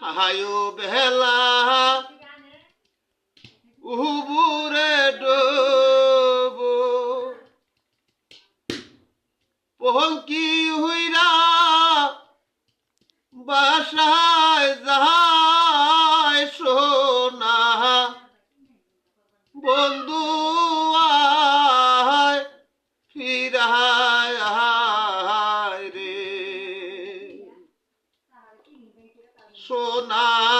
আহায়ু বেলা উহুবুরে ডোব। পহঙ্কি হুইরা বাসায় যাহা না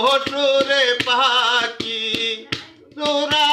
পটুরে পাখি তোরা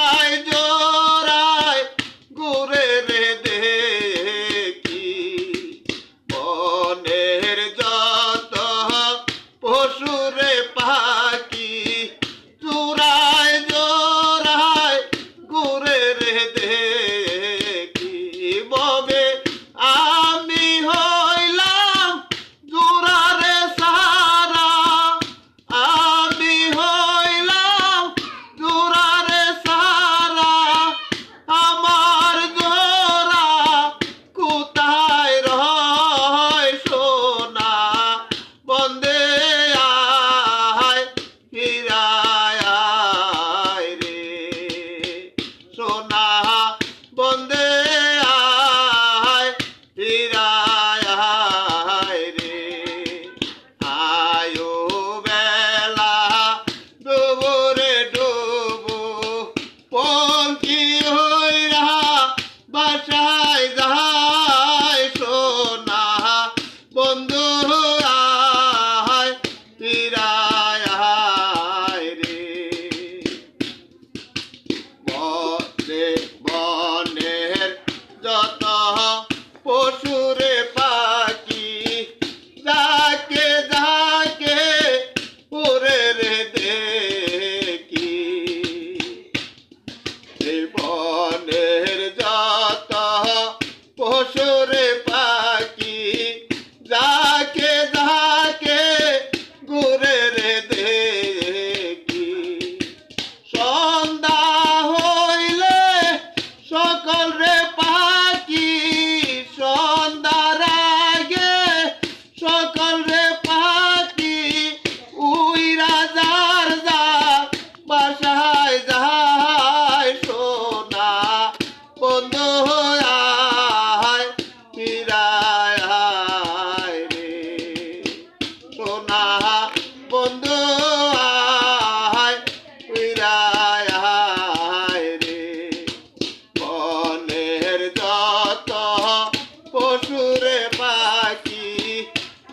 পশুরে পাখি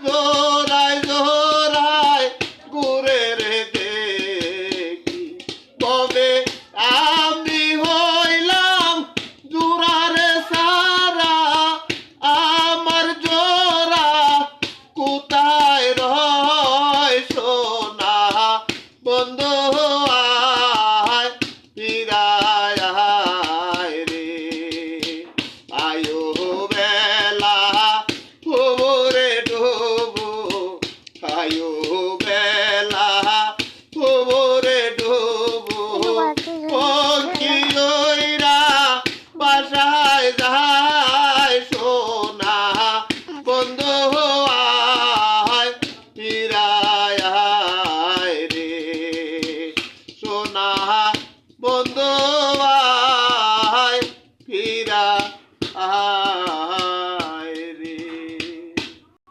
জোরায় জোরায় ঘুরে রে দেখি। কবে বন্ধু